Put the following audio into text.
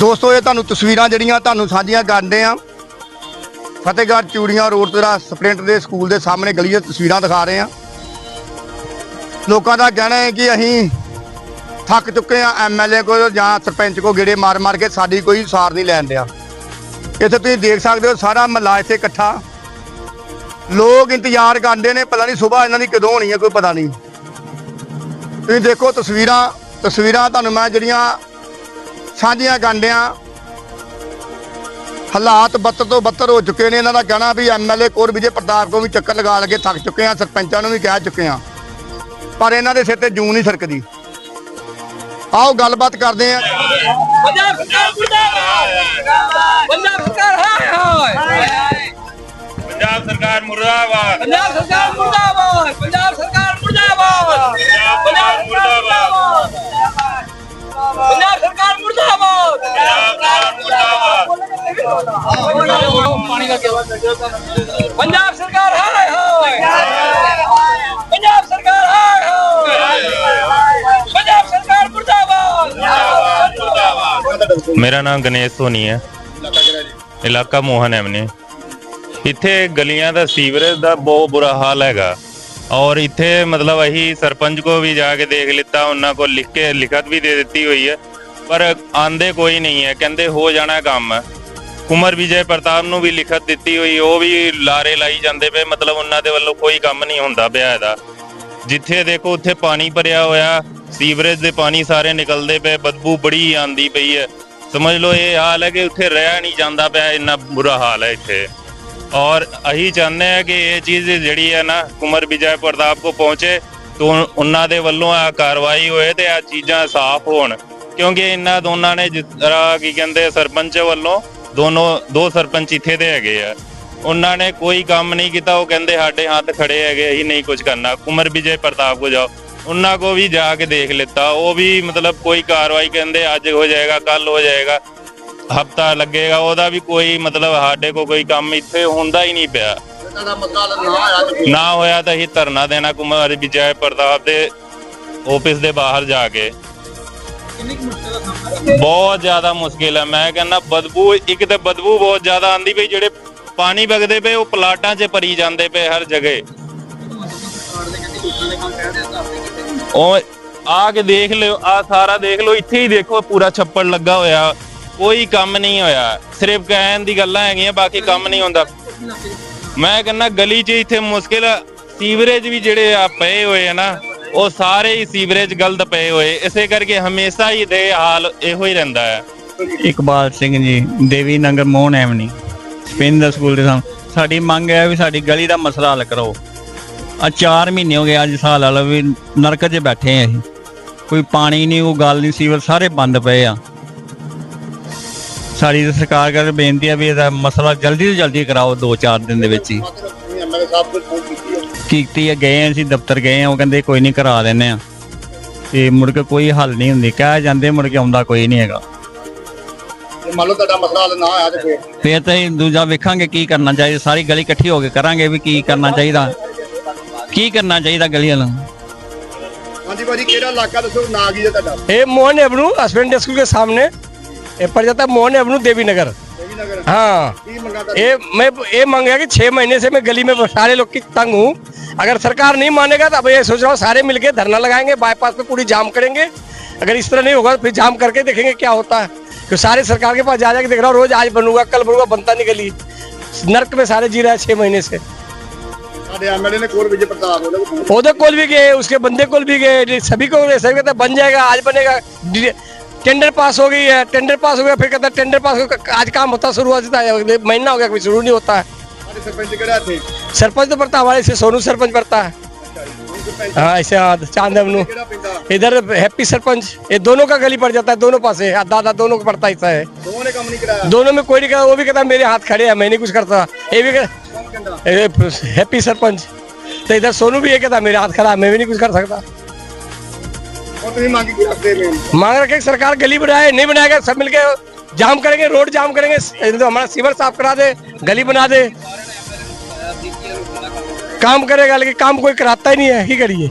ਦੋਸਤੋ, ਇਹ ਤੁਹਾਨੂੰ ਤਸਵੀਰਾਂ ਜਿਹੜੀਆਂ ਤੁਹਾਨੂੰ ਸਾਂਝੀਆਂ ਕਰਦੇ ਆ। ਫਤਿਹਗੜ੍ਹ ਚੂੜੀਆਂ ਰੋਡ ਤੇ ਜਿਹੜਾ ਸਪਰਿੰਟ ਦੇ ਸਕੂਲ ਦੇ ਸਾਹਮਣੇ ਗਲੀ ਦੀਆਂ ਤਸਵੀਰਾਂ ਦਿਖਾ ਰਹੇ ਆ। ਲੋਕਾਂ ਦਾ ਕਹਿਣਾ ਹੈ ਕਿ ਅਸੀਂ ਥੱਕ ਚੁੱਕੇ ਆ ਐਮਐਲਏ ਕੋਲ ਜਾਂ ਸਰਪੰਚ ਕੋਲ ਗੇੜੇ ਮਾਰ ਮਾਰ ਕੇ ਸਾਡੀ ਕੋਈ ਸਾਰ ਨਹੀਂ ਲੈਣ ਦਿਆ। ਇੱਥੇ ਤੁਸੀਂ ਦੇਖ ਸਕਦੇ ਹੋ ਸਾਰਾ ਮਹੱਲਾ ਇੱਥੇ ਇਕੱਠਾ। ਲੋਕ ਇੰਤਜ਼ਾਰ ਕਰਦੇ ਨੇ, ਪਤਾ ਨਹੀਂ ਸਵੇਰ ਇਹਨਾਂ ਦੀ ਕਦੋਂ ਹੋਣੀ ਹੈ ਕੋਈ ਪਤਾ ਨਹੀਂ। ਤੁਸੀਂ ਦੇਖੋ ਤਸਵੀਰਾਂ ਤਸਵੀਰਾਂ ਤੁਹਾਨੂੰ ਮੈਂ ਜਿਹੜੀਆਂ ਸਾਂਝੀਆਂ ਗਾਂਡਿਆਂ ਹਾਲਾਤ ਬੱਤਰ ਤੋਂ ਬੱਤਰ ਹੋ ਚੁੱਕੇ ਨੇ, ਇਹਨਾਂ ਦਾ ਕਹਿਣਾ ਵੀ ਐਮਐਲਏ ਕੋਰ ਵਿਜੇ ਪ੍ਰਤਾਪ ਕੋ ਵੀ ਚੱਕਰ ਲਗਾ ਲਗੇ, ਥੱਕ ਚੁੱਕੇ ਆ, ਸਰਪੰਚਾਂ ਨੂੰ ਵੀ ਕਹਿ ਚੁੱਕੇ ਆ। ਪਰ ਇਹਨਾਂ ਦੇ ਸਿਰ ਤੇ ਜੂੰ ਨਹੀਂ ਸਰਕਦੀ। ਆਓ ਗੱਲਬਾਤ ਕਰਦੇ ਆ। ਪੰਜਾਬ ਸਰਕਾਰ ਮੁਰਦਾਬਾਦ। ਪੰਜਾਬ ਸਰਕਾਰ ਮੁਰਦਾਬਾਦ ਪੰਜਾਬ ਸਰਕਾਰ ਮੁਰਦਾਬਾਦ ਪੰਜਾਬ ਮੁਰਦਾਬਾਦ। ਪੰਜਾਬ ਸਰਕਾਰ ਮੁਰਦਾਬਾਦ। ਪੰਜਾਬ ਸਰਕਾਰ ਹਾਏ ਹਾਏ ਪੰਜਾਬ ਸਰਕਾਰ ਹਾਏ ਹਾਏ ਪੰਜਾਬ ਸਰਕਾਰ ਮੁਰਦਾਬਾਦ। ਮੇਰਾ ਨਾਮ ਗਣੇਸ਼ ਸੋਨੀ ਹੈ। ਇਲਾਕਾ ਮੋਹਨ ਐਵਨੇ ਇੱਥੇ ਗਲੀਆਂ ਦਾ ਸੀਵਰੇਜ ਦਾ ਬਹੁਤ ਬੁਰਾ ਹਾਲ ਹੈਗਾ। ਔਰ ਇੱਥੇ ਮਤਲਬ ਅਸੀਂ ਸਰਪੰਚ ਕੋ ਵੀ ਜਾ ਕੇ ਦੇਖ ਲਿੱਤਾ, ਉਹਨਾਂ ਕੋ ਲਿਖ ਕੇ ਲਿਖਤ ਵੀ ਦੇ ਦਿੱਤੀ ਹੋਈ ਹੈ। ਪਰ ਆਂਦੇ ਕੋਈ ਨਹੀਂ ਹੈ, ਕਹਿੰਦੇ ਹੋ ਜਾਣਾ ਕੰਮ। ਕੁਮਰ ਵਿਜੇ ਪ੍ਰਤਾਪ ਨੂੰ ਵੀ ਲਿਖਤ ਦਿੱਤੀ ਹੋਈ, ਉਹ ਵੀ ਲਾਰੇ ਲਾਈ ਜਾਂਦੇ ਪਏ, ਮਤਲਬ ਉਹਨਾਂ ਦੇ ਵੱਲੋਂ ਕੋਈ ਕੰਮ ਨਹੀਂ ਹੁੰਦਾ ਪਿਆ ਇਹਦਾ। ਜਿੱਥੇ ਦੇਖੋ, ਉੱਥੇ ਪਾਣੀ ਭਰਿਆ ਹੋਇਆ, ਸੀਵਰੇਜ ਦੇ ਪਾਣੀ ਸਾਰੇ ਨਿਕਲਦੇ ਪਏ, ਬਦਬੂ ਬੜੀ ਆਂਦੀ ਪਈ ਹੈ। ਸਮਝ ਲਓ, ਇਹ ਹਾਲ ਹੈ ਕਿ ਉੱਥੇ ਰਹਿ ਨਹੀਂ ਜਾਂਦਾ ਪਿਆ, ਇੰਨਾ ਬੁਰਾ ਹਾਲ ਹੈ ਇੱਥੇ। ਔਰ ਅਹੀ ਚਾਹੁੰਦੇ ਆ ਕਿ ਇਹ ਚੀਜ਼ ਜਿਹੜੀ ਹੈ ਨਾ ਕੁਮਰ ਵਿਜੈ ਪ੍ਰਤਾਪ ਕੋ ਪਹੁੰਚੇ, ਤੋਂ ਉਹਨਾਂ ਦੇ ਵੱਲੋਂ ਆ ਕਾਰਵਾਈ ਹੋਏ ਤੇ ਆ ਚੀਜ਼ਾਂ ਸਾਫ਼ ਹੋਣ। ਕਿਉਂਕਿ ਇਹਨਾਂ ਦੋਨਾਂ ਨੇ ਜਿਸ ਤਰ੍ਹਾਂ ਕੀ ਕਹਿੰਦੇ ਸਰਪੰਚ ਵੱਲੋਂ ਦੋਨੋਂ, ਦੋ ਸਰਪੰਚ ਇੱਥੇ ਦੇ ਹੈਗੇ ਆ। ਉਹਨਾਂ ਨੇ ਕੋਈ ਕੰਮ ਨਹੀਂ ਕੀਤਾ, ਉਹ ਕਹਿੰਦੇ ਸਾਡੇ ਹੱਥ ਖੜੇ ਹੈਗੇ ਅਸੀਂ ਨਹੀਂ ਕੁਝ ਕਰਨਾ। ਕੁਮਰ ਵਿਜੇ ਪ੍ਰਤਾਪ ਕੋ ਜਾਓ। ਉਹਨਾਂ ਕੋ ਵੀ ਜਾ ਕੇ ਦੇਖ ਲਿੱਤਾ। ਉਹ ਵੀ ਮਤਲਬ ਕੋਈ ਕਾਰਵਾਈ ਕਹਿੰਦੇ ਅੱਜ ਹੋ ਜਾਏਗਾ ਕੱਲ ਹੋ ਜਾਏਗਾ। ਹਫਤਾ ਲੱਗੇਗਾ, ਉਹਦਾ ਵੀ ਕੋਈ ਮਤਲਬ ਸਾਡੇ ਕੋ ਕੋਈ ਕੰਮ ਇੱਥੇ ਹੁੰਦਾ ਹੀ ਨਹੀਂ ਪਿਆ। ਨਾ ਹੋਇਆ ਤਾਂ ਅਸੀਂ ਧਰਨਾ ਦੇਣਾ ਕੁਮਾਰ ਵਿਜੈ ਪ੍ਰਤਾਪ ਦੇ ਆਫਿਸ ਦੇ ਬਾਹਰ ਜਾ ਕੇ। ਬਹੁਤ ਜ਼ਿਆਦਾ ਮੁਸ਼ਕਿਲ ਹੈ ਮੈਂ ਕਹਿੰਦਾ ਬਦਬੂ, ਇੱਕ ਤੇ ਬਦਬੂ ਬਹੁਤ ਜ਼ਿਆਦਾ ਆਂਦੀ ਪਈ ਜਿਹੜੇ ਪਾਣੀ ਵਗਦੇ ਪਏ, ਉਹ ਪਲਾਟਾਂ 'ਚ ਭਰੀ ਜਾਂਦੇ ਪਏ ਹਰ ਜਗ੍ਹਾ। ਉਹ ਆ ਕੇ ਦੇਖ ਲਿਓ ਆ ਸਾਰਾ ਦੇਖ ਲਓ, ਇੱਥੇ ਹੀ ਦੇਖੋ, ਪੂਰਾ ਛੱਪੜ ਲੱਗਾ ਹੋਇਆ। ਕੋਈ ਕੰਮ ਨਹੀਂ ਹੋਇਆ। ਸਿਰਫ ਕਹਿਣ ਦੀ ਗੱਲਾਂ ਹੈਗੀਆਂ, ਬਾਕੀ ਕੰਮ ਨਹੀਂ ਹੁੰਦਾ। ਮੈਂ ਕਹਿੰਦਾ, ਗਲੀ 'ਚ ਇੱਥੇ ਮੁਸ਼ਕਿਲ ਸੀਵਰੇਜ ਵੀ ਜਿਹੜੇ ਆ ਪਏ ਹੋਏ ਆ ਨਾ, ਉਹ ਸਾਰੇ ਹੀ ਸੀਵਰੇਜ ਗਲਤ ਪਏ ਹੋਏ। ਇਸੇ ਕਰਕੇ ਹਮੇਸ਼ਾ ਹੀ ਦੇ ਹਾਲ ਇਹੋ ਹੀ ਰਹਿੰਦਾ ਹੈ। ਇਕਬਾਲ ਸਿੰਘ ਜੀ, ਦੇਵੀ ਨਗਰ ਮੋਹਨ ਐਵਨੀ, ਸਪਿੰਦਰ ਸਕੂਲ ਦੇ ਸਾਹਮਣੇ। ਸਾਡੀ ਮੰਗ ਹੈ ਵੀ ਸਾਡੀ ਗਲੀ ਦਾ ਮਸਲਾ ਹੱਲ ਕਰੋ। ਆ 4 ਮਹੀਨੇ ਹੋ ਗਏ, ਅੱਜ ਸਾਲ ਵਾਲਾ ਵੀ ਨਰਕ 'ਚ ਬੈਠੇ ਆ ਅਸੀਂ। ਕੋਈ ਪਾਣੀ ਨਹੀਂ, ਉਹ ਗੱਲ ਨਹੀਂ, ਸੀਵਰ ਸਾਰੇ ਬੰਦ ਪਏ ਆ। ਸਾਡੀ ਤਾਂ ਸਰਕਾਰ ਕਰ ਬੇਨਤੀ ਹੈ ਵੀ ਇਹਦਾ ਮਸਲਾ ਜਲਦੀ ਤੋਂ ਜਲਦੀ ਕਰਾਓ 2-4 ਦਿਨ ਦੇ ਵਿੱਚ ਹੀ ਕੀਤੀ ਹੈ ਗਏ ਹਾਂ ਅਸੀਂ ਦਫ਼ਤਰ ਗਏ ਆ ਉਹ ਕਹਿੰਦੇ ਕੋਈ ਨਹੀਂ ਕਰਾ ਦਿੰਨੇ ਆ ਤੇ ਮੁੜ ਕੇ ਕੋਈ ਹੱਲ ਨਹੀਂ ਹੁੰਦੀ ਕਹਿ ਜਾਂਦੇ ਮੁੜ ਕੇ ਆਉਂਦਾ ਕੋਈ ਨਹੀਂ ਹੈਗਾ ਮੰਨ ਲਓ ਤੁਹਾਡਾ ਮਸਲਾ ਹੱਲ ਨਾ ਆਇਆ ਤੇ ਫਿਰ ਫੇਰ ਤਾਂ ਅਸੀਂ ਦੂਜਾ ਵੇਖਾਂਗੇ ਕੀ ਕਰਨਾ ਚਾਹੀਦਾ ਸਾਰੀ ਗਲੀ ਇਕੱਠੀ ਹੋ ਕੇ ਕਰਾਂਗੇ ਵੀ ਕੀ ਕਰਨਾ ਚਾਹੀਦਾ ਕੀ ਕਰਨਾ ਚਾਹੀਦਾ ਗਲੀ ਵਾਲਾਂ ਨੂੰ ਹਾਂਜੀ ਭਾਜੀ ਕਿਹੜਾ ਇਲਾਕਾ ਦੱਸੋ ਨਾਂ ਕੀ ਹੈ ਤੁਹਾਡਾ ये मोहन एवनू हस्बैंड स्कूल के सामने ये पड़ जाता है मोहन एवनू देवी नगर हाँ। ये मैं ये मांग रहा कि छह महीने से मैं गली में सारे लोग की तंग हूँ। अगर सरकार नहीं मानेगा तो अब ये सोच रहा हूँ सारे मिलके धरना लगाएँगे बाईपास पे पूरी जाम करेंगे। अगर इस तरह नहीं होगा तो फिर जाम करके देखेंगे क्या होता है। क्यों सारे सरकार के पास जा जाके देख रहा हूँ रोज आज बनूँगा कल बनूँगा बनता नहीं गली। नर्क में सारे जी रहा है छह महीने से। पौधे तो कोल भी गए उसके बंदे कोल भी गए सभी को सभी कहते बन जाएगा आज बनेगा। टेंडर पास हो गई है टेंडर पास हो गया फिर कहता है टेंडर पास हो आज काम होता शुरू हो जाता है महीना हो गया कोई शुरू नहीं होता है। सरपंच तो पड़ता हमारे सोनू सरपंच पड़ता है। हाँ ऐसे हाँ चाँद इधर हैप्पी सरपंच ये दोनों का गली पड़ जाता है दोनों पास है हाँ, दादा दोनों का पड़ता ऐसा है दोनों में कोई नहीं करता वो भी कहता मेरे हाथ खड़े हैं मैं नहीं कुछ करता। ये भी हैप्पी सरपंच। तो इधर सोनू भी ये कहता मेरे हाथ खड़ा मैं भी नहीं कुछ कर सकता। मांग रखे सरकार गली बनाए, नहीं बनाएगा सब मिलके जाम करेंगे, रोड जाम करेंगे तो हमारा सीवर साफ़ करा दे, गली बना दे। काम करेगा, लेकिन काम कोई कराता ही नहीं है, ही करिए।